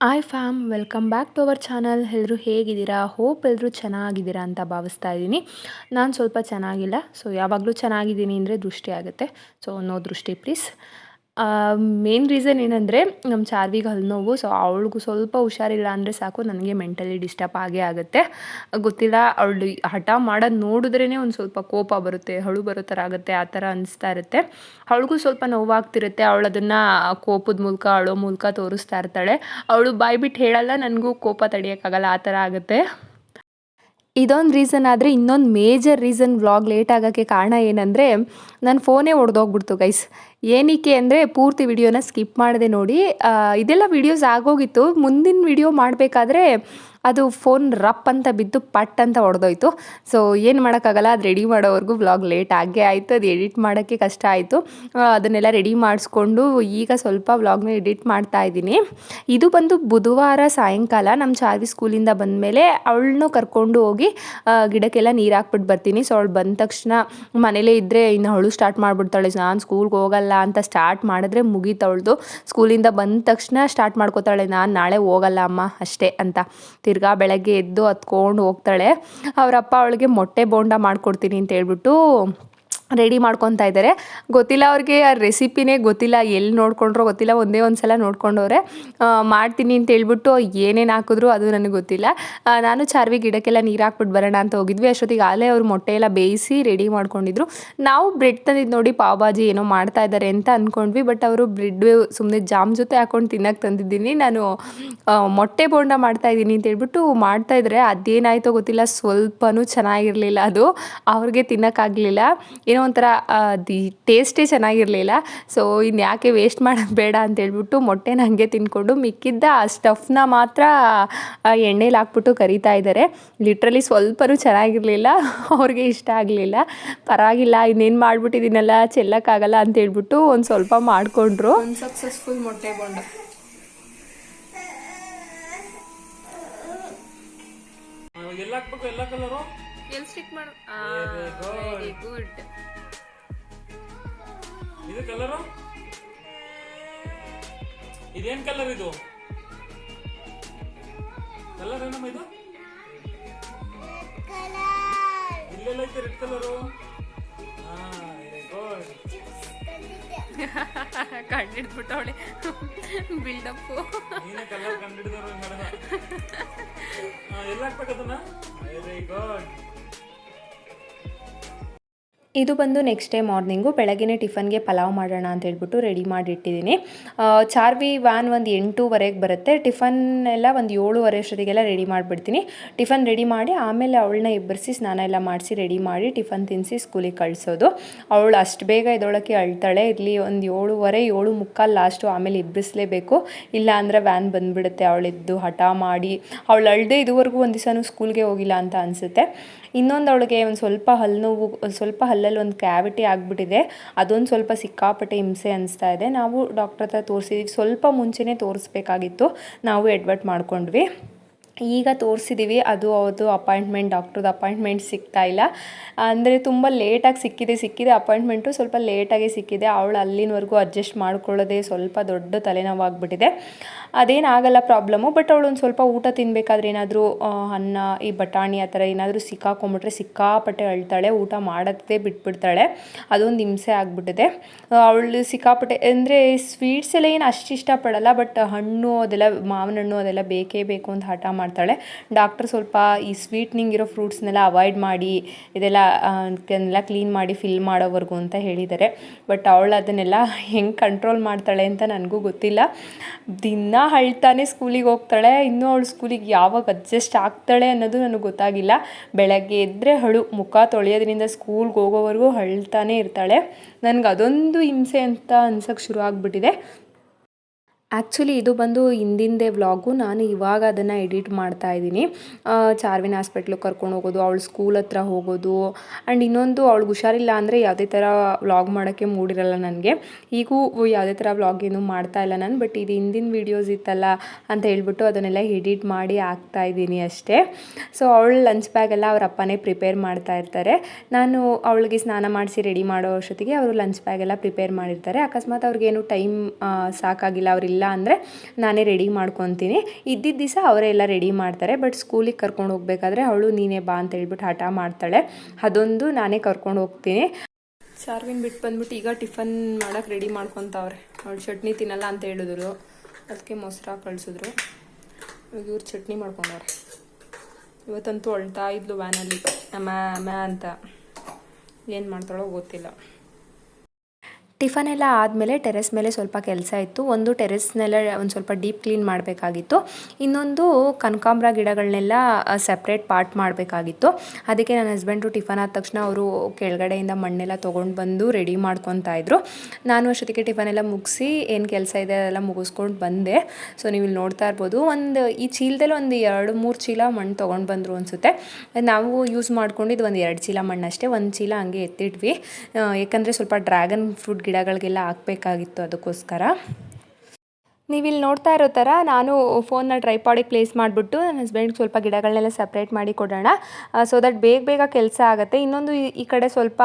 Hi fam welcome back to our channel ಎಲ್ಲರೂ ಹೇಗಿದ್ದೀರಾ? Hope ಎಲ್ಲರೂ ಚೆನ್ನಾಗಿದ್ದೀರಾ ಅಂತ ಭಾವಿಸ್ತಾ ಇದ್ದೀನಿ. ನಾನು ಸ್ವಲ್ಪ ಚೆನ್ನಾಗಿಲ್ಲ ಸೊ ಯಾವಾಗಲೂ ಚೆನ್ನಾಗಿದ್ದೀನಿ ಅಂದರೆ ದೃಷ್ಟಿ ಆಗುತ್ತೆ. ಸೊ ನೋ ದೃಷ್ಟಿ ಪ್ಲೀಸ್ ಮೇನ್ ರೀಸನ್ ಏನಂದರೆ ನಮ್ಮ ಚಾರ್ವಿಗೆ ಹಲ್ಲು ನೋವು ಸೊ ಅವಳಿಗೂ ಸ್ವಲ್ಪ ಹುಷಾರಿಲ್ಲ ಅಂದರೆ ಸಾಕು, ನನಗೆ ಮೆಂಟಲಿ ಡಿಸ್ಟರ್ಬ್ ಆಗೇ ಆಗುತ್ತೆ. ಗೊತ್ತಿಲ್ಲ, ಅವಳು ಹಠ ಮಾಡೋದು ನೋಡಿದ್ರೇ ಒಂದು ಸ್ವಲ್ಪ ಕೋಪ ಬರುತ್ತೆ, ಹಳು ಬರೋ ಥರ ಆಗುತ್ತೆ, ಆ ಥರ ಅನಿಸ್ತಾ ಇರುತ್ತೆ. ಅವಳಿಗೂ ಸ್ವಲ್ಪ ನೋವಾಗ್ತಿರುತ್ತೆ, ಅವಳು ಅದನ್ನು ಕೋಪದ ಮೂಲಕ, ಅಳೋ ಮೂಲಕ ತೋರಿಸ್ತಾ ಇರ್ತಾಳೆ. ಅವಳು ಬಾಯ್ ಬಿಟ್ಟು ಹೇಳಲ್ಲ, ನನಗೂ ಕೋಪ ತಡೆಯೋಕ್ಕಾಗಲ್ಲ ಆ ಥರ ಆಗುತ್ತೆ. ಇದೊಂದು ರೀಸನ್ ಆದರೆ ಇನ್ನೊಂದು ಮೇಜರ್ ರೀಸನ್ ವ್ಲಾಗ್ ಲೇಟ್ ಆಗೋಕ್ಕೆ ಕಾರಣ ಏನಂದರೆ ನನ್ನ ಫೋನೇ ಒಡೆದೋಗ್ಬಿಡ್ತು ಗೈಸ್ ಏನಕ್ಕೆ ಅಂದರೆ ಪೂರ್ತಿ ವಿಡಿಯೋನ ಸ್ಕಿಪ್ ಮಾಡಿದೆ ನೋಡಿ. ಇದೆಲ್ಲ ವಿಡಿಯೋಸ್ ಆಗೋಗಿತ್ತು. ಮುಂದಿನ ವಿಡಿಯೋ ಮಾಡಬೇಕಾದ್ರೆ ಅದು ಫೋನ್ ರಪ್ ಅಂತ ಬಿದ್ದು ಪಟ್ ಅಂತ ಹೊಡೆದೋಯ್ತು ಸೊ ಏನು ಮಾಡೋಕ್ಕಾಗಲ್ಲ, ಅದು ರೆಡಿ ಮಾಡೋವರೆಗೂ ವ್ಲಾಗ್ ಲೇಟ್ ಆಗೇ ಆಯಿತು, ಅದು ಎಡಿಟ್ ಮಾಡೋಕ್ಕೆ ಕಷ್ಟ ಆಯಿತು. ಅದನ್ನೆಲ್ಲ ರೆಡಿ ಮಾಡಿಸ್ಕೊಂಡು ಈಗ ಸ್ವಲ್ಪ ವ್ಲಾಗ್ನ ಎಡಿಟ್ ಮಾಡ್ತಾ ಇದ್ದೀನಿ. ಇದು ಬಂದು ಬುಧವಾರ ಸಾಯಂಕಾಲ ನಮ್ಮ ಚಾರ್ವಿ ಸ್ಕೂಲಿಂದ ಬಂದಮೇಲೆ ಅವಳನ್ನು ಕರ್ಕೊಂಡು ಹೋಗಿ ಗಿಡಕ್ಕೆಲ್ಲ ನೀರು ಹಾಕ್ಬಿಟ್ಟು ಬರ್ತೀನಿ. ಸೊ ಅವಳು ಬಂದ ತಕ್ಷಣ ಮನೇಲೇ ಇದ್ದರೆ ಇನ್ನು ಅವಳು ಸ್ಟಾರ್ಟ್ ಮಾಡಿಬಿಡ್ತಾಳೆ. ನಾನು ಸ್ಕೂಲ್ಗೆ ಹೋಗಲ್ಲ ಅಂತ ಸ್ಟಾರ್ಟ್ ಮಾಡಿದ್ರೆ ಮುಗೀತವಳ್ದು ಸ್ಕೂಲಿಂದ ಬಂದ ತಕ್ಷಣ ಸ್ಟಾರ್ಟ್ ಮಾಡ್ಕೋತಾಳೆ. ನಾನು ನಾಳೆ ಹೋಗಲ್ಲ ಅಮ್ಮ, ಅಷ್ಟೇ ಅಂತ. ತಿರ್ಗಾ ಬೆಳಗ್ಗೆ ಎದ್ದು ಹತ್ಕೊಂಡು ಹೋಗ್ತಾಳೆ. ಅವರಪ್ಪ ಅವಳಿಗೆ ಮೊಟ್ಟೆ ಬೋಂಡ ಮಾಡ್ಕೊಡ್ತೀನಿ ಅಂತ ಹೇಳ್ಬಿಟ್ಟು ರೆಡಿ ಮಾಡ್ಕೊತಾ ಇದ್ದಾರೆ. ಗೊತ್ತಿಲ್ಲ ಅವ್ರಿಗೆ ಆ ರೆಸಿಪಿನೇ ಗೊತ್ತಿಲ್ಲ, ಎಲ್ಲಿ ನೋಡ್ಕೊಂಡ್ರೋ ಗೊತ್ತಿಲ್ಲ, ಒಂದೇ ಒಂದು ಸಲ ನೋಡ್ಕೊಂಡವ್ರೆ ಮಾಡ್ತೀನಿ ಅಂತ ಹೇಳ್ಬಿಟ್ಟು ಏನೇನು ಹಾಕಿದ್ರು ಅದು ನನಗೆ ಗೊತ್ತಿಲ್ಲ. ನಾನು ಚಾರ್ವಿ ಗಿಡಕ್ಕೆಲ್ಲ ನೀರು ಹಾಕ್ಬಿಟ್ಟು ಬರೋಣ ಅಂತ ಹೋಗಿದ್ವಿ. ಅಷ್ಟೊತ್ತಿಗೆ ಆಲೇ ಅವ್ರು ಮೊಟ್ಟೆ ಎಲ್ಲ ಬೇಯಿಸಿ ರೆಡಿ ಮಾಡ್ಕೊಂಡಿದ್ರು. ನಾವು ಬ್ರೆಡ್ ತಂದಿದ್ದು ನೋಡಿ ಪಾವ್ ಭಾಜಿ ಏನೋ ಮಾಡ್ತಾ ಇದ್ದಾರೆ ಅಂತ ಅಂದ್ಕೊಂಡ್ವಿ ಬಟ್ ಅವರು ಬ್ರೆಡ್ ಸುಮ್ಮನೆ ಜಾಮ್ ಜೊತೆ ಹಾಕೊಂಡು ತಿನ್ನಕ್ಕೆ ತಂದಿದ್ದೀನಿ. ನಾನು ಮೊಟ್ಟೆ ಬೋಂಡ ಮಾಡ್ತಾ ಇದ್ದೀನಿ ಅಂತ ಹೇಳ್ಬಿಟ್ಟು ಮಾಡ್ತಾ ಇದ್ರೆ. ಅದೇನಾಯ್ತೋ ಗೊತ್ತಿಲ್ಲ. ಸ್ವಲ್ಪನೂ ಚೆನ್ನಾಗಿರಲಿಲ್ಲ ಅದು. ಅವ್ರಿಗೆ ತಿನ್ನೋಕ್ಕಾಗಲಿಲ್ಲ ಏನೋ ಒಂಥರ ದಿ ಟೇಸ್ಟೇ ಚೆನ್ನಾಗಿರಲಿಲ್ಲ. ಸೊ ಇನ್ನು ಯಾಕೆ ವೇಸ್ಟ್ ಮಾಡೋದು ಬೇಡ ಅಂತೇಳ್ಬಿಟ್ಟು ಮೊಟ್ಟೆನ ಹಾಗೆ ತಿನ್ಕೊಂಡು ಮಿಕ್ಕಿದ್ದ ಆ ಸ್ಟಫ್ನ ಮಾತ್ರ ಎಣ್ಣೆಲಿ ಹಾಕ್ಬಿಟ್ಟು ಕರಿತಾ ಇದ್ದಾರೆ ಲಿಟ್ರಲಿ ಸ್ವಲ್ಪನೂ ಚೆನ್ನಾಗಿರಲಿಲ್ಲ. ಅವ್ರಿಗೆ ಇಷ್ಟ ಆಗಲಿಲ್ಲ. ಪರವಾಗಿಲ್ಲ ಇನ್ನೇನು ಮಾಡಿಬಿಟ್ಟಿದ್ದೀನಲ್ಲ ಚೆಲ್ಲಕ್ಕಾಗಲ್ಲ ಅಂತ ಹೇಳ್ಬಿಟ್ಟು ಒಂದು ಸ್ವಲ್ಪ ಮಾಡಿಕೊಂಡ್ರು. ಸಕ್ಸಸ್ಫುಲ್ ಮೊಟ್ಟೆ ಬೋಂಡ ಎಲ್ಲ ಹಾಕ್ಬೇಕು ಎಲ್ಲ ಕಲರು ಎಲ್ಲಿ ಸ್ಟಿಕ್ ಮಾಡು ವೆರಿ ಗುಡ್ ಇದು ಕಲರು ಇದೇನ್ ಕಲರ್ ಇದು? ಕಲರ್ ಏನಮ್ಮ ಇದು? ಇಲ್ಲೆಲ್ಲ ಐತೆ ರೆಡ್ ಕಲರು ಕಂಡಿಡ್ಬಿಟ್ಟವಳೆ ಬಿಲ್ಡಪ್ಪು ನೀನೇ ಕಲರ್ ಕಂಡಿಡಿದವರು ಎಲ್ಲ ಹಾಕ್ಬೇಕು ಅದನ್ನ? ವೆರಿ ಗುಡ್ ಇದು ಬಂದು ನೆಕ್ಸ್ಟ್ ಡೇ ಮಾರ್ನಿಂಗು ಬೆಳಗ್ಗೆ ಟಿಫನ್ಗೆ ಪಲಾವ್ ಮಾಡೋಣ ಅಂತ ಹೇಳ್ಬಿಟ್ಟು ರೆಡಿ ಮಾಡಿಟ್ಟಿದ್ದೀನಿ. ಚಾರ್ವಿ ವ್ಯಾನ್ ಒಂದು ಎಂಟೂವರೆಗೆ ಬರುತ್ತೆ. ಟಿಫನ್ ಎಲ್ಲ ಒಂದು ಏಳುವರೆ ಅಷ್ಟೊತ್ತಿಗೆಲ್ಲ ರೆಡಿ ಮಾಡಿಬಿಡ್ತೀನಿ. ಟಿಫನ್ ರೆಡಿ ಮಾಡಿ ಆಮೇಲೆ ಅವಳನ್ನ ಎಬ್ಬರಿಸಿ ಸ್ನಾನ ಎಲ್ಲ ಮಾಡಿಸಿ ರೆಡಿ ಮಾಡಿ ಟಿಫನ್ ತಿನ್ನಿಸಿ ಸ್ಕೂಲಿಗೆ ಕಳಿಸೋದು. ಅವಳು ಅಷ್ಟು ಬೇಗ ಇದೊಳಕ್ಕೆ ಅಳ್ತಾಳೆ. ಇರಲಿ ಒಂದು ಏಳುವರೆ, ಏಳು ಮುಕ್ಕಾಲು ಲಾಸ್ಟು ಆಮೇಲೆ ಎಬ್ಬರಿಸಲೇಬೇಕು ಇಲ್ಲ ಅಂದರೆ ವ್ಯಾನ್ ಬಂದುಬಿಡುತ್ತೆ. ಅವಳಿದ್ದು ಹಠ ಮಾಡಿ, ಅವಳು ಅಳ್ದೆ ಇದುವರೆಗೂ ಒಂದು ದಿವಸನೂ ಸ್ಕೂಲ್ಗೆ ಹೋಗಿಲ್ಲ ಅಂತ ಅನಿಸುತ್ತೆ. ಇನ್ನೊಂದು ಅವಳಿಗೆ ಒಂದು ಸ್ವಲ್ಪ ಹಲ್ಲು ನೋವು ಸ್ವಲ್ಪ ಸ್ವಲ್ಪ ಹಲ್ಲಲ್ಲಿ ಒಂದು ಕ್ಯಾವಿಟಿ ಆಗಿಬಿಟ್ಟಿದೆ. ಅದೊಂದು ಸ್ವಲ್ಪ ಸಿಕ್ಕಾಪಟ್ಟೆ ಹಿಂಸೆ ಅನಿಸ್ತಾ ಇದೆ. ನಾವು ಡಾಕ್ಟರ್ ಹತ್ರ ತೋರಿಸಿದ್ವಿ. ಸ್ವಲ್ಪ ಮುಂಚೆನೇ ತೋರಿಸ್ಬೇಕಾಗಿತ್ತು. ನಾವು ಎಡ್ವರ್ಟ್ ಮಾಡ್ಕೊಂಡ್ವಿ. ಈಗ ತೋರಿಸಿದ್ದೀವಿ ಅದು ಅವ್ರದ್ದು ಅಪಾಯಿಂಟ್ಮೆಂಟ್ ಡಾಕ್ಟ್ರದ್ದು ಅಪಾಯಿಂಟ್ಮೆಂಟ್ ಸಿಗ್ತಾ ಇಲ್ಲ. ಅಂದರೆ ತುಂಬ ಲೇಟಾಗಿ ಸಿಕ್ಕಿದೆ ಸಿಕ್ಕಿದೆ ಅಪಾಯಿಂಟ್ಮೆಂಟು ಸ್ವಲ್ಪ ಲೇಟಾಗಿ ಸಿಕ್ಕಿದೆ. ಅವಳು ಅಲ್ಲಿನವರೆಗೂ ಅಡ್ಜಸ್ಟ್ ಮಾಡ್ಕೊಳ್ಳೋದೇ ಸ್ವಲ್ಪ ದೊಡ್ಡ ತಲೆನೋವಾಗ್ಬಿಟ್ಟಿದೆ. ಅದೇನಾಗಲ್ಲ ಪ್ರಾಬ್ಲಮ್ಮು ಬಟ್ ಅವಳು ಒಂದು ಸ್ವಲ್ಪ ಊಟ ತಿನ್ನಬೇಕಾದ್ರೆ ಏನಾದರೂ ಅನ್ನ, ಈ ಬಟಾಣಿ ಆ ಥರ ಏನಾದರೂ ಸಿಕ್ಕಾಕೊಂಬಿಟ್ರೆ ಸಿಕ್ಕಾಪಟ್ಟೆ ಅಳ್ತಾಳೆ, ಊಟ ಮಾಡೋದೇ ಬಿಟ್ಬಿಡ್ತಾಳೆ. ಅದೊಂದು ಹಿಂಸೆ ಆಗಿಬಿಟ್ಟಿದೆ. ಅವಳು ಸಿಕ್ಕಾಪಟ್ಟೆ, ಅಂದರೆ ಸ್ವೀಟ್ಸ್ ಎಲ್ಲ ಏನು ಅಷ್ಟು ಇಷ್ಟಪಡಲ್ಲ ಬಟ್ ಹಣ್ಣು ಅದೆಲ್ಲ ಮಾವಿನ ಹಣ್ಣು ಅದೆಲ್ಲ ಬೇಕೇ ಬೇಕು ಅಂತ ಹಠ ಮಾಡ್ತಾಳೆ ಡಾಕ್ಟರ್ ಸ್ವಲ್ಪ ಈ ಸ್ವೀಟ್ನಿಂಗ್ ಇರೋ ಫ್ರೂಟ್ಸ್ನೆಲ್ಲ ಅವಾಯ್ಡ್ ಮಾಡಿ, ಇದೆಲ್ಲ ಅದನ್ನೆಲ್ಲ ಕ್ಲೀನ್ ಮಾಡಿ ಫಿಲ್ ಮಾಡೋವರೆಗೂ ಅಂತ ಹೇಳಿದ್ದಾರೆ. ಬಟ್ ಅವಳು ಅದನ್ನೆಲ್ಲ ಹೆಂಗೆ ಕಂಟ್ರೋಲ್ ಮಾಡ್ತಾಳೆ ಅಂತ ನನಗೂ ಗೊತ್ತಿಲ್ಲ. ದಿನ ಅಳ್ತಾನೆ ಸ್ಕೂಲಿಗೆ ಹೋಗ್ತಾಳೆ. ಇನ್ನೂ ಅವಳು ಸ್ಕೂಲಿಗೆ ಯಾವಾಗ ಅಡ್ಜಸ್ಟ್ ಆಗ್ತಾಳೆ ಅನ್ನೋದು ನನಗೆ ಗೊತ್ತಾಗಿಲ್ಲ. ಬೆಳಗ್ಗೆ ಎದ್ದರೆ ಹಳು ಮುಖ ತೊಳೆಯೋದ್ರಿಂದ ಸ್ಕೂಲ್ಗೆ ಹೋಗೋವರೆಗೂ ಅಳ್ತಾನೆ ಇರ್ತಾಳೆ. ನನಗೆ ಅದೊಂದು ಹಿಂಸೆ ಅಂತ ಅನ್ಸೋಕ್ಕೆ ಶುರು ಆಗಿಬಿಟ್ಟಿದೆ. ಆ್ಯಕ್ಚುಲಿ ಇದು ಬಂದು ಹಿಂದಿಂದೆ ವ್ಲಾಗು ನಾನು ಇವಾಗ ಅದನ್ನು ಎಡಿಟ್ ಮಾಡ್ತಾ ಇದ್ದೀನಿ. ಚಾರ್ವಿನ್ ಹಾಸ್ಪಿಟ್ಲಿಗೆ ಕರ್ಕೊಂಡು ಹೋಗೋದು, ಅವಳು ಸ್ಕೂಲ್ ಹತ್ರ ಹೋಗೋದು. ಆ್ಯಂಡ್ ಇನ್ನೊಂದು, ಅವಳಿಗೆ ಹುಷಾರಿಲ್ಲ ಅಂದರೆ ಯಾವುದೇ ಥರ ವ್ಲಾಗ್ ಮಾಡೋಕ್ಕೆ ಮೂಡಿರಲ್ಲ ನನಗೆ. ಈಗೂ ಯಾವುದೇ ಥರ ವ್ಲಾಗ್ ಏನು ಮಾಡ್ತಾ ಇಲ್ಲ ನಾನು ಬಟ್ ಇದು ಹಿಂದಿನ ವೀಡಿಯೋಸ್ ಇತ್ತಲ್ಲ ಅಂತ ಹೇಳ್ಬಿಟ್ಟು ಅದನ್ನೆಲ್ಲ ಎಡಿಟ್ ಮಾಡಿ ಹಾಕ್ತಾ ಇದ್ದೀನಿ ಅಷ್ಟೇ. ಸೊ ಅವಳು ಲಂಚ್ ಬ್ಯಾಗೆಲ್ಲ ಅವ್ರ ಅಪ್ಪನೇ ಪ್ರಿಪೇರ್ ಮಾಡ್ತಾ ಇರ್ತಾರೆ. ನಾನು ಅವಳಿಗೆ ಸ್ನಾನ ಮಾಡಿಸಿ ರೆಡಿ ಮಾಡೋ ಅಷ್ಟೊತ್ತಿಗೆ ಅವರು ಲಂಚ್ ಬ್ಯಾಗೆಲ್ಲ ಪ್ರಿಪೇರ್ ಮಾಡಿರ್ತಾರೆ. ಅಕಸ್ಮಾತ್ ಅವ್ರಿಗೇನು ಟೈಮ್ ಸಾಕಾಗಿಲ್ಲ ಅವರಿಲ್ಲ ಇಲ್ಲ ಅಂದರೆ ನಾನೇ ರೆಡಿ ಮಾಡ್ಕೊತೀನಿ. ಇದ್ದಿದ್ದ ದಿವಸ ಅವರೇ ಎಲ್ಲ ರೆಡಿ ಮಾಡ್ತಾರೆ ಬಟ್ ಸ್ಕೂಲಿಗೆ ಕರ್ಕೊಂಡು ಹೋಗ್ಬೇಕಾದ್ರೆ ಅವಳು ನೀನೇ ಬಾ ಅಂತ ಹೇಳ್ಬಿಟ್ಟು ಹಠ ಮಾಡ್ತಾಳೆ. ಅದೊಂದು ನಾನೇ ಕರ್ಕೊಂಡು ಹೋಗ್ತೀನಿ. ಚಾರ್ವಿನ್ ಬಿಟ್ಟು ಬಂದ್ಬಿಟ್ಟು ಈಗ ಟಿಫನ್ ಮಾಡೋಕೆ ರೆಡಿ ಮಾಡ್ಕೊತಾವ್ರೆ. ಅವಳು ಚಟ್ನಿ ತಿನ್ನಲ್ಲ ಅಂತ ಹೇಳಿದ್ರು. ಅದಕ್ಕೆ ಮೊಸರು ಕಳಿಸಿದ್ರು. ಇವ್ರು ಚಟ್ನಿ ಮಾಡ್ಕೊಂಡವ್ರೆ. ಇವತ್ತಂತೂ ಅಳ್ತಾ ಇದ್ಲು ವ್ಯಾನಲ್ಲಿ ಅಮ್ಮ ಅಮ್ಮ ಅಂತ. ಏನು ಮಾಡ್ತಾಳೋ ಗೊತ್ತಿಲ್ಲ. ಟಿಫನ್ ಎಲ್ಲ ಆದಮೇಲೆ ಟೆರೆಸ್ ಮೇಲೆ ಸ್ವಲ್ಪ ಕೆಲಸ ಇತ್ತು. ಒಂದು ಟೆರೆಸ್ನೆಲ್ಲ ಒಂದು ಸ್ವಲ್ಪ ಡೀಪ್ ಕ್ಲೀನ್ ಮಾಡಬೇಕಾಗಿತ್ತು. ಇನ್ನೊಂದು ಕನಕಾಂಬ್ರ ಗಿಡಗಳನ್ನೆಲ್ಲ ಸಪ್ರೇಟ್ ಪಾರ್ಟ್ ಮಾಡಬೇಕಾಗಿತ್ತು. ಅದಕ್ಕೆ ನನ್ನ ಹಸ್ಬೆಂಡು ಟಿಫನ್ ಆದ ತಕ್ಷಣ ಅವರು ಕೆಳಗಡೆಯಿಂದ ಮಣ್ಣೆಲ್ಲ ತೊಗೊಂಡು ಬಂದು ರೆಡಿ ಮಾಡ್ಕೊತಾ ಇದ್ರು. ನಾನು ಅಷ್ಟೊತ್ತಿಗೆ ಟಿಫನ್ ಎಲ್ಲ ಮುಗಿಸಿ ಏನು ಕೆಲಸ ಇದೆ ಅದೆಲ್ಲ ಮುಗಿಸ್ಕೊಂಡು ಬಂದೆ. ಸೊ, ನೀವು ಇಲ್ಲಿ ನೋಡ್ತಾ ಇರ್ಬೋದು. ಒಂದು, ಈ ಚೀಲದಲ್ಲಿ ಒಂದು ಎರಡು, ಮೂರು ಚೀಲ ಮಣ್ಣು ತೊಗೊಂಡು ಬಂದರು ಅನಿಸುತ್ತೆ. ನಾವು ಯೂಸ್ ಮಾಡ್ಕೊಂಡಿದ್ದು ಒಂದು ಎರಡು ಚೀಲ ಮಣ್ಣು ಅಷ್ಟೇ ಒಂದು ಚೀಲ ಹಂಗೆ ಎತ್ತಿಟ್ವಿ. ಯಾಕಂದರೆ ಸ್ವಲ್ಪ ಡ್ರ್ಯಾಗನ್ ಫ್ರೂಟ್ ಗಿಡಗಳಿಗೆಲ್ಲ ಹಾಕ್ಬೇಕಾಗಿತ್ತು ಅದಕ್ಕೋಸ್ಕರ. ನೀವಿಲ್ಲಿ ನೋಡ್ತಾ ಇರೋ ಥರ ನಾನು ಫೋನ್ನ ಟ್ರೈಪಾಡಿಗೆ ಪ್ಲೇಸ್ ಮಾಡಿಬಿಟ್ಟು ನನ್ನ ಹಸ್ಬೆಂಡ್ಗೆ ಸ್ವಲ್ಪ ಗಿಡಗಳನ್ನೆಲ್ಲ ಸಪ್ರೇಟ್ ಮಾಡಿ ಕೊಡೋಣ. ಸೊ ದಟ್ ಬೇಗ ಬೇಗ ಕೆಲಸ ಆಗುತ್ತೆ. ಇನ್ನೊಂದು ಈ- ಕಡೆ ಸ್ವಲ್ಪ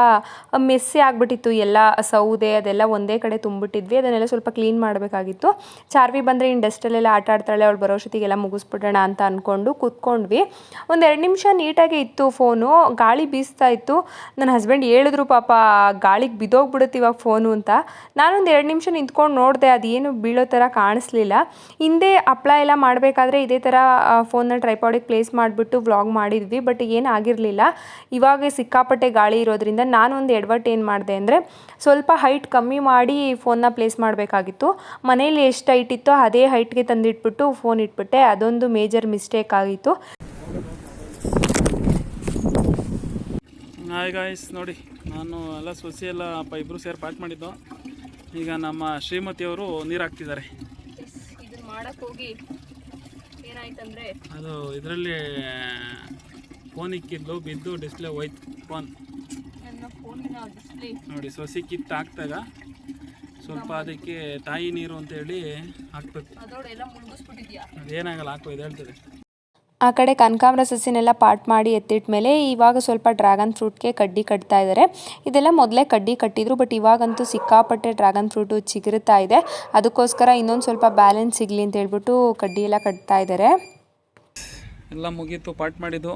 ಮೆಸ್ಸಿ ಆಗಿಬಿಟ್ಟಿತ್ತು ಎಲ್ಲ ಸೌದೆ ಅದೆಲ್ಲ ಒಂದೇ ಕಡೆ ತುಂಬಿಟ್ಟಿದ್ವಿ. ಅದನ್ನೆಲ್ಲ ಸ್ವಲ್ಪ ಕ್ಲೀನ್ ಮಾಡಬೇಕಾಗಿತ್ತು. ಚಾರ್ವಿ ಬಂದರೆ ಇನ್ನು ಡಸ್ಟಲ್ಲೆಲ್ಲ ಆಟ ಆಡ್ತಾಳೆ. ಅವಳು ಬರೋಷ್ಟೊತ್ತಿಗೆಲ್ಲ ಮುಗಿಸ್ಬಿಡೋಣ ಅಂತ ಅಂದ್ಕೊಂಡು ಕೂತ್ಕೊಂಡ್ವಿ. ಒಂದು ಎರಡು ನಿಮಿಷ ನೀಟಾಗಿ ಇತ್ತು ಫೋನು. ಗಾಳಿ ಬೀಸ್ತಾ ಇತ್ತು. ನನ್ನ ಹಸ್ಬೆಂಡ್ ಹೇಳಿದ್ರು, ಪಾಪ, ಗಾಳಿಗೆ ಬಿದ್ದೋಗ್ಬಿಡುತ್ತೆ ಇವಾಗ ಫೋನು ಅಂತ. ನಾನೊಂದು ಎರಡು ನಿಮಿಷ ನಿಂತ್ಕೊಂಡು ನೋಡಿದೆ, ಅದೇನು ಬೀಳೋ ಥರ ಕಾಣಿಸ್ಲಿಲ್ಲ. ಹಿಂದೆ ಹಪ್ಳ ಎಲ್ಲ ಮಾಡಬೇಕಾದ್ರೆ ಇದೇ ಥರ ಫೋನ್ನ ಟ್ರೈಪಾಡಿಗೆ ಪ್ಲೇಸ್ ಮಾಡಿಬಿಟ್ಟು ವ್ಲಾಗ್ ಮಾಡಿದ್ವಿ ಬಟ್ ಏನು ಆಗಿರಲಿಲ್ಲ. ಇವಾಗ ಸಿಕ್ಕಾಪಟ್ಟೆ ಗಾಳಿ ಇರೋದ್ರಿಂದ ನಾನೊಂದು ಎಡ್ವರ್ಟ್ ಏನು ಮಾಡಿದೆ ಅಂದರೆ, ಸ್ವಲ್ಪ ಹೈಟ್ ಕಮ್ಮಿ ಮಾಡಿ ಫೋನ್ನ ಪ್ಲೇಸ್ ಮಾಡಬೇಕಾಗಿತ್ತು. ಮನೇಲಿ ಎಷ್ಟು ಹೈಟ್ ಇತ್ತೋ ಅದೇ ಹೈಟ್ಗೆ ತಂದಿಟ್ಬಿಟ್ಟು ಫೋನ್ ಇಟ್ಬಿಟ್ಟೆ. ಅದೊಂದು ಮೇಜರ್ ಮಿಸ್ಟೇಕ್ ಆಗಿತ್ತು. ಹಾಯ್ ಗಾಯ್ಸ್ ನೋಡಿ, ನಾನು ಎಲ್ಲ ಸೊಸಿ ಎಲ್ಲ ಇಬ್ಬರು ಸೇರಿ ಪ್ಯಾಕ್ ಮಾಡಿದ್ದು. ಈಗ ನಮ್ಮ ಶ್ರೀಮತಿಯವರು ನೀರು ಹಾಕ್ತಿದ್ದಾರೆ. ಮಾಡಕ್ ಹೋಗಿ ಏನಾಯ್ತಂದ್ರೆ ಅದು ಇದರಲ್ಲಿ ಫೋನ್ ಇಕ್ಕಿದ್ಲು ಬಿದ್ದು ಡಿಸ್ಪ್ಲೇ ಹೋಯ್ತು ಫೋನ್ ನನ್ನ ಫೋನಿನ ಡಿಸ್ಪ್ಲೇ ನೋಡಿ ಸೊಸಿ ಕಿತ್ತು ಹಾಕ್ದಾಗ ಸ್ವಲ್ಪ ಅದಕ್ಕೆ ತಾಯಿ ನೀರು ಅಂತೇಳಿ ಹಾಕ್ಬೇಕು. ಅದೋಡೆಲ್ಲ ಮುಳುಗಿಸ್ಬಿಟ್ಟಿದ್ಯಾ? ಅದೇನಾಗಲ್ಲ ಹಾಕೋ ಇದು ಹೇಳ್ತದೆ. ಆ ಕಡೆ ಕನಕಾಂಬರ ಸಸಿನೆಲ್ಲ ಪಾಟ್ ಮಾಡಿ ಎತ್ತಿಟ್ಟ ಮೇಲೆ ಇವಾಗ ಸ್ವಲ್ಪ ಡ್ರ್ಯಾಗನ್ ಫ್ರೂಟ್ಗೆ ಕಡ್ಡಿ ಕಟ್ತಾ ಇದ್ದಾರೆ ಇದೆಲ್ಲ ಮೊದಲೇ ಕಡ್ಡಿ ಕಟ್ಟಿದ್ರು ಬಟ್ ಇವಾಗಂತೂ ಸಿಕ್ಕಾಪಟ್ಟೆ ಡ್ರ್ಯಾಗನ್ ಫ್ರೂಟು ಚಿಗುರುತ್ತಾ ಇದೆ. ಅದಕ್ಕೋಸ್ಕರ ಇನ್ನೊಂದು ಸ್ವಲ್ಪ ಬ್ಯಾಲೆನ್ಸ್ ಸಿಗಲಿ ಅಂತ ಹೇಳ್ಬಿಟ್ಟು ಕಡ್ಡಿ ಎಲ್ಲ ಕಟ್ತಾ ಇದ್ದಾರೆ ಎಲ್ಲ ಮುಗೀತು ಪಾರ್ಟ್ ಮಾಡಿದ್ದು.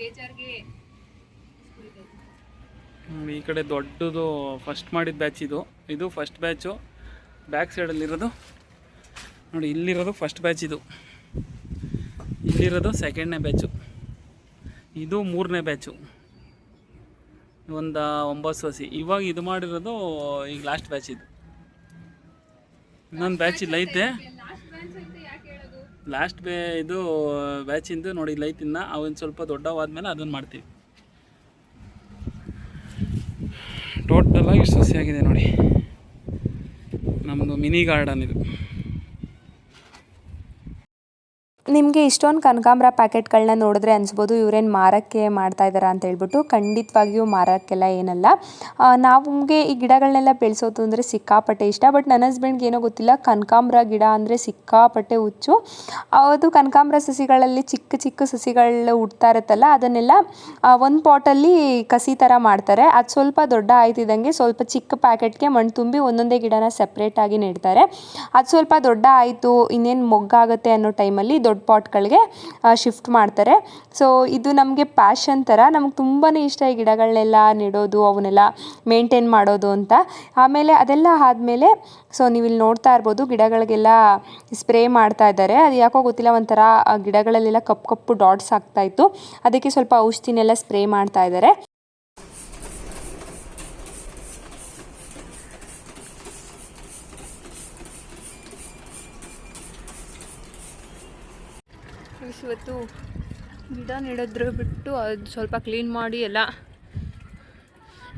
ಬೇಜಾರಿಗೆ ಈ ಕಡೆ ದೊಡ್ಡದು ಫಸ್ಟ್ ಮಾಡಿದ ಬ್ಯಾಚ್ ಇದು. ಇದು ಫಸ್ಟ್ ಬ್ಯಾಚು ಬ್ಯಾಕ್ ಸೈಡಲ್ಲಿರೋದು ನೋಡಿ, ಇಲ್ಲಿರೋದು ಫಸ್ಟ್ ಬ್ಯಾಚ್ ಇದು. ಇಲ್ಲಿರೋದು ಸೆಕೆಂಡ್ನೇ ಬ್ಯಾಚು ಇದು ಮೂರನೇ ಬ್ಯಾಚು ಒಂದು ಒಂಬತ್ತು ಸಸಿ. ಇವಾಗ ಇದು ಮಾಡಿರೋದು ಈಗ ಲಾಸ್ಟ್ ಬ್ಯಾಚ್ ಇದು. ಇನ್ನೊಂದು ಬ್ಯಾಚ್ ಇಲ್ಲ ಐತೆ. ಲಾಸ್ಟ್ ಬೇ ಇದು ಬ್ಯಾಚಿಂದು ನೋಡಿ, ಇಲ್ಲ ಐತಿನ್ನ ಅವನ್ ಸ್ವಲ್ಪ ದೊಡ್ಡವಾದ್ಮೇಲೆ ಅದನ್ನು ಮಾಡ್ತೀವಿ. ಟೋಟಲಾಗಿ ಸಸಿಯಾಗಿದೆ ನೋಡಿ. ನಮ್ಮದು ಮಿನಿ ಗಾರ್ಡನ್ ಇದು. ನಿಮಗೆ ಇಷ್ಟೊಂದು ಕನಕಾಂಬ್ರ ಪ್ಯಾಕೆಟ್ಗಳನ್ನ ನೋಡಿದ್ರೆ ಅನ್ಸ್ಬೋದು ಇವ್ರೇನು ಮಾರಕ್ಕೆ ಮಾಡ್ತಾ ಇದ್ದಾರಾ ಅಂತ ಹೇಳ್ಬಿಟ್ಟು ಖಂಡಿತವಾಗಿಯೂ ಮಾರಕ್ಕೆಲ್ಲ ಏನಲ್ಲ. ನಮಗೆ ಈ ಗಿಡಗಳನ್ನೆಲ್ಲ ಬೆಳೆಸೋದು ಅಂದರೆ ಸಿಕ್ಕಾಪಟ್ಟೆ ಇಷ್ಟ, ಬಟ್ ನನ್ನ ಹಸ್ಬೆಂಡ್ಗೆ ಏನೋ ಗೊತ್ತಿಲ್ಲ. ಕನಕಾಂಬ್ರ ಗಿಡ ಅಂದರೆ ಸಿಕ್ಕಾಪಟ್ಟೆ ಹುಚ್ಚು. ಅದು ಕನಕಾಂಬ್ರ ಸಸಿಗಳಲ್ಲಿ ಚಿಕ್ಕ ಚಿಕ್ಕ ಸಸಿಗಳು ಹುಡ್ತಾ ಇರುತ್ತಲ್ಲ, ಅದನ್ನೆಲ್ಲ ಒಂದು ಪಾಟಲ್ಲಿ ಕಸಿ ಥರ ಮಾಡ್ತಾರೆ. ಅದು ಸ್ವಲ್ಪ ದೊಡ್ಡ ಆಯ್ತಿದ್ದಂಗೆ ಸ್ವಲ್ಪ ಚಿಕ್ಕ ಪ್ಯಾಕೆಟ್ಗೆ ಮಣ್ಣು ತುಂಬಿ ಒಂದೊಂದೇ ಗಿಡನ ಸಪ್ರೇಟಾಗಿ ನೆಡ್ತಾರೆ. ಅದು ಸ್ವಲ್ಪ ದೊಡ್ಡ ಆಯಿತು, ಇನ್ನೇನು ಮೊಗ್ಗಾಗುತ್ತೆ ಅನ್ನೋ ಟೈಮಲ್ಲಿ ದೊಡ್ಡ ಪಾಟ್ಗಳಿಗೆ ಶಿಫ್ಟ್ ಮಾಡ್ತಾರೆ. ಸೊ, ಇದು ನಮಗೆ ಪ್ಯಾಷನ್ ಥರ, ನಮ್ಗೆ ತುಂಬಾ ಇಷ್ಟ ಈ ಗಿಡಗಳನ್ನೆಲ್ಲ ನೆಡೋದು, ಅವನ್ನೆಲ್ಲ ಮೇಂಟೈನ್ ಮಾಡೋದು ಅಂತ. ಆಮೇಲೆ ಅದೆಲ್ಲ ಆದಮೇಲೆ, ಸೊ ನೀವು ಇಲ್ಲಿ ನೋಡ್ತಾ ಇರ್ಬೋದು, ಗಿಡಗಳಿಗೆಲ್ಲ ಸ್ಪ್ರೇ ಮಾಡ್ತಾ ಇದ್ದಾರೆ. ಅದು ಯಾಕೋ ಗೊತ್ತಿಲ್ಲ, ಒಂಥರ ಗಿಡಗಳಲ್ಲೆಲ್ಲ ಕಪ್ಪು ಕಪ್ಪು ಡಾಟ್ಸ್ ಆಗ್ತಾಯಿತ್ತು ಅದಕ್ಕೆ ಸ್ವಲ್ಪ ಔಷಧಿನೆಲ್ಲ ಸ್ಪ್ರೇ ಮಾಡ್ತಾ ಇದ್ದಾರೆ. ಇವತ್ತು ಗಿಡ ನೆಡೋದ್ರ ಬಿಟ್ಟು ಅದು ಸ್ವಲ್ಪ ಕ್ಲೀನ್ ಮಾಡಿ ಎಲ್ಲ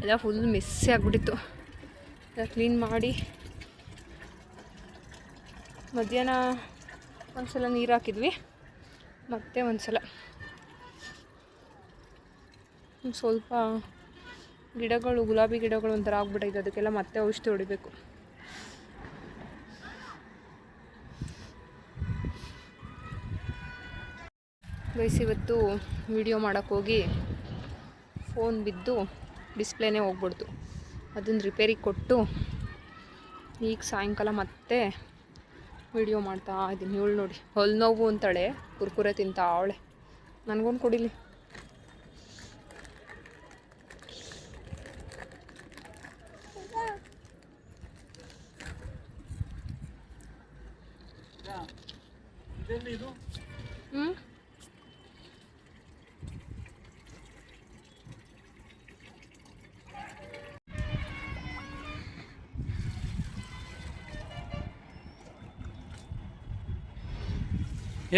ಎಲ್ಲ ಫುಲ್ ಮೆಸ್ಸಿ ಆಗಿಬಿಟ್ಟಿತ್ತು. ಎಲ್ಲ ಕ್ಲೀನ್ ಮಾಡಿ ಮಧ್ಯಾಹ್ನ ಒಂದ್ಸಲ ನೀರು ಹಾಕಿದ್ವಿ, ಮತ್ತೆ ಒಂದು ಸಲ ಸ್ವಲ್ಪ ಗಿಡಗಳು, ಗುಲಾಬಿ ಗಿಡಗಳು ಒಂಥರ ಆಗ್ಬಿಟ್ಟೈತೆ, ಅದಕ್ಕೆಲ್ಲ ಮತ್ತೆ ಔಷಧಿ ಹೊಡಿಬೇಕು. ಗೈಸ್, ಇವತ್ತು ವಿಡಿಯೋ ಮಾಡೋಕ್ಕೋಗಿ ಫೋನ್ ಬಿದ್ದು ಡಿಸ್ಪ್ಲೇನೇ ಹೋಗ್ಬಿಡ್ತು. ಅದನ್ನು ರಿಪೇರಿ ಕೊಟ್ಟು ಈಗ ಸಾಯಂಕಾಲ ಮತ್ತೆ ವಿಡಿಯೋ ಮಾಡ್ತಾ ಇದ್ದೀನಿ. ಇವಳು ನೋಡಿ, ಹೊಲ್ ನೋವು ಅಂತಾಳೆ, ಕುರ್ಕುರೆ ತಿಂತಾ ಅವಳೆ. ನನಗೊಂದು ಕೊಡಿಲಿ. ಹ್ಞೂ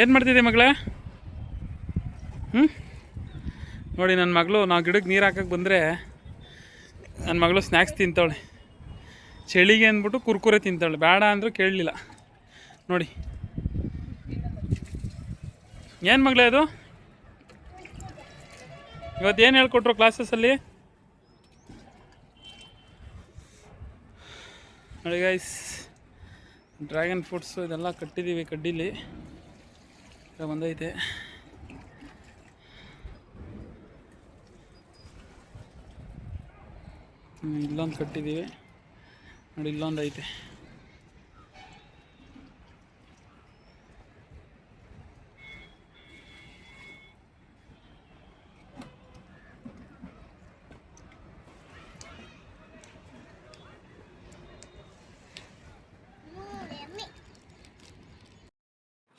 ಏನು ಮಾಡ್ತಿದ್ದೆ ಮಗಳೇ? ಹ್ಞೂ ನೋಡಿ ನನ್ನ ಮಗಳು, ನಾವು ಗಿಡಕ್ಕೆ ನೀರು ಹಾಕಕ್ಕೆ ಬಂದರೆ ನನ್ನ ಮಗಳು ಸ್ನ್ಯಾಕ್ಸ್ ತಿಂತಾಳೆ ಚಳಿಗೆ ಅಂದ್ಬಿಟ್ಟು ಕುರ್ಕುರೆ ತಿಂತಾಳೆ ಬೇಡ ಅಂದರೂ ಕೇಳಲಿಲ್ಲ. ನೋಡಿ. ಏನು ಮಗಳೇ ಅದು ಇವತ್ತು ಏನು ಹೇಳ್ಕೊಟ್ರು ಕ್ಲಾಸಸ್ಸಲ್ಲಿ ನೋಡಿ ಗೈಸ್ ಡ್ರ್ಯಾಗನ್ ಫ್ರೂಟ್ಸು ಇದೆಲ್ಲ ಕಟ್ಟಿದ್ದೀವಿ ಕಡ್ಡಿಲಿ. ಬಂದೈತೆ. ಇಲ್ಲೊಂದು ಕಟ್ಟಿದ್ದೀವಿ ನೋಡಿ ಇಲ್ಲೊಂದು ಐತೆ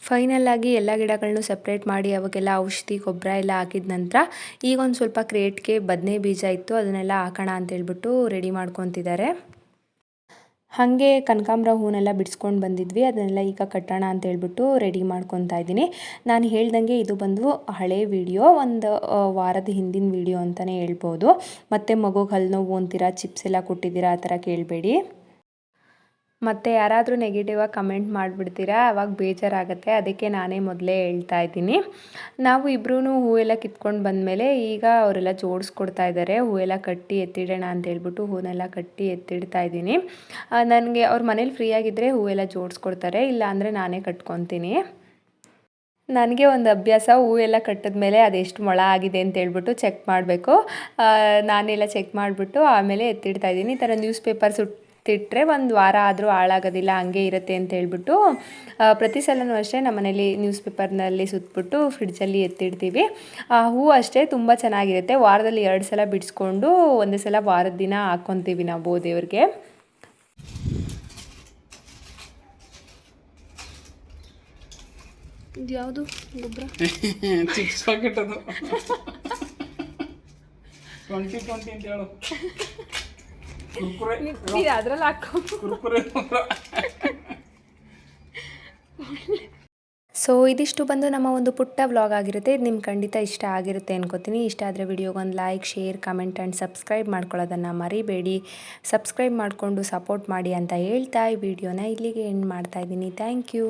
ಫೈನಲ್ ಆಗಿ ಎಲ್ಲ ಗಿಡಗಳನ್ನೂ ಸಪ್ರೇಟ್ ಮಾಡಿ, ಅವಕ್ಕೆಲ್ಲ ಔಷಧಿ, ಗೊಬ್ಬರ ಎಲ್ಲ ಹಾಕಿದ ನಂತರ ಈಗ ಒಂದು ಸ್ವಲ್ಪ ಕ್ರೇಟ್ಗೆ ಬದನೆ ಬೀಜ ಇತ್ತು, ಅದನ್ನೆಲ್ಲ ಹಾಕೋಣ ಅಂತೇಳ್ಬಿಟ್ಟು ರೆಡಿ ಮಾಡ್ಕೊತಿದ್ದಾರೆ. ಹಾಗೆ ಕನಕಾಂಬರ ಹೂನೆಲ್ಲ ಬಿಡಿಸ್ಕೊಂಡು ಬಂದಿದ್ವಿ, ಅದನ್ನೆಲ್ಲ ಈಗ ಕಟ್ಟೋಣ ಅಂತ ಹೇಳ್ಬಿಟ್ಟು ರೆಡಿ ಮಾಡ್ಕೊತಾ ಇದ್ದೀನಿ. ನಾನು ಹೇಳ್ದಂಗೆ ಇದು ಬಂದು ಹಳೆ ವಿಡಿಯೋ ಒಂದು ವಾರದ ಹಿಂದಿನ ವಿಡಿಯೋ ಅಂತಲೇ ಹೇಳ್ಬೋದು. ಮತ್ತು ಮಗುಗೆ ಹಲ್ಲು ನೋವು ಅಂತೀರಾ ಚಿಪ್ಸ್ ಎಲ್ಲ ಕೊಟ್ಟಿದ್ದೀರಾ, ಆ ಥರ ಕೇಳಬೇಡಿ. ಮತ್ತು ಯಾರಾದರೂ ನೆಗೆಟಿವ್ ಆಗಿ ಕಮೆಂಟ್ ಮಾಡಿಬಿಡ್ತೀರಾ? ಅವಾಗ ಬೇಜಾರಾಗುತ್ತೆ. ಅದಕ್ಕೆ ನಾನೇ ಮೊದಲೇ ಹೇಳ್ತಾ ಇದ್ದೀನಿ. ನಾವು ಇಬ್ಬರೂ ಹೂವೆಲ್ಲ ಕಿತ್ಕೊಂಡು ಬಂದಮೇಲೆ ಈಗ ಅವರೆಲ್ಲ ಜೋಡಿಸ್ಕೊಡ್ತಾ ಇದ್ದಾರೆ. ಹೂವೆಲ್ಲ ಕಟ್ಟಿ ಎತ್ತಿಡೋಣ ಅಂತ ಹೇಳ್ಬಿಟ್ಟು ಹೂನೆಲ್ಲ ಕಟ್ಟಿ ಎತ್ತಿಡ್ತಾ ಇದ್ದೀನಿ. ನನಗೆ ಅವ್ರ ಮನೇಲಿ ಫ್ರೀ ಆಗಿದ್ದರೆ ಹೂವೆಲ್ಲ ಜೋಡಿಸ್ಕೊಡ್ತಾರೆ. ಇಲ್ಲ ಅಂದರೆ ನಾನೇ ಕಟ್ಕೊತೀನಿ. ನನಗೆ ಒಂದು ಅಭ್ಯಾಸ ಹೂವೆಲ್ಲ ಕಟ್ಟಿದ್ಮೇಲೆ ಅದೆಷ್ಟು ಮೊಳ ಆಗಿದೆ ಅಂತ ಹೇಳ್ಬಿಟ್ಟು ಚೆಕ್ ಮಾಡಬೇಕು. ನಾನೆಲ್ಲ ಚೆಕ್ ಮಾಡಿಬಿಟ್ಟು ಆಮೇಲೆ ಎತ್ತಿಡ್ತಾ ಇದ್ದೀನಿ. ಈ ಥರ ನ್ಯೂಸ್ ಪೇಪರ್ ಸುತ್ತಿಟ್ರೆ ಒಂದು ವಾರ ಆದರೂ ಹಾಳಾಗೋದಿಲ್ಲ ಹಂಗೆ ಇರುತ್ತೆ ಅಂತ ಹೇಳ್ಬಿಟ್ಟು ಪ್ರತಿ ಸಲನೂ ಅಷ್ಟೇ ನಮ್ಮ ಮನೇಲಿ ನ್ಯೂಸ್ ಪೇಪರ್ನಲ್ಲಿ ಸುತ್ತಬಿಟ್ಟು ಫ್ರಿಡ್ಜಲ್ಲಿ ಎತ್ತಿಡ್ತೀವಿ. ಆ ಹೂ ಅಷ್ಟೇ ತುಂಬ ಚೆನ್ನಾಗಿರುತ್ತೆ. ವಾರದಲ್ಲಿ ಎರಡು ಸಲ ಬಿಡಿಸ್ಕೊಂಡು ಒಂದೇ ಸಲ ವಾರದ ದಿನ ಹಾಕ್ಕೊತೀವಿ ನಾವು ದೇವ್ರಿಗೆ ಇದು ಯಾವುದು? ಗೊಬ್ಬರ? ಚಿಪ್ಸ್ ಪ್ಯಾಕೆಟ್ ಅದು. ಟ್ವೆಂಟಿ ಟ್ವೆಂಟಿ ಅಂತ ಹೇಳು. ಅದ್ರಲ್ಲಿ ಹಾಕೋ. ಕುರ್ಕುರೆ ಸೊ ಇದಿಷ್ಟು ಬಂದು ನಮ್ಮ ಒಂದು ಪುಟ್ಟ ವ್ಲಾಗ್ ಆಗಿರುತ್ತೆ. ಇದು ನಿಮ್ಗೆ ಖಂಡಿತ ಇಷ್ಟ ಆಗಿರುತ್ತೆ ಅನ್ಕೋತೀನಿ. ಇಷ್ಟ ಆದರೆ ವಿಡಿಯೋಗೊಂದು like share comment and subscribe ಮಾಡ್ಕೊಳ್ಳೋದನ್ನು ಮರಿಬೇಡಿ. ಸಬ್ಸ್ಕ್ರೈಬ್ ಮಾಡಿಕೊಂಡು ಸಪೋರ್ಟ್ ಮಾಡಿ ಅಂತ ಹೇಳ್ತಾ ಈ ವಿಡಿಯೋನ ಇಲ್ಲಿಗೆ ಎಂಡ್ ಮಾಡ್ತಾ ಇದ್ದೀನಿ. Thank you.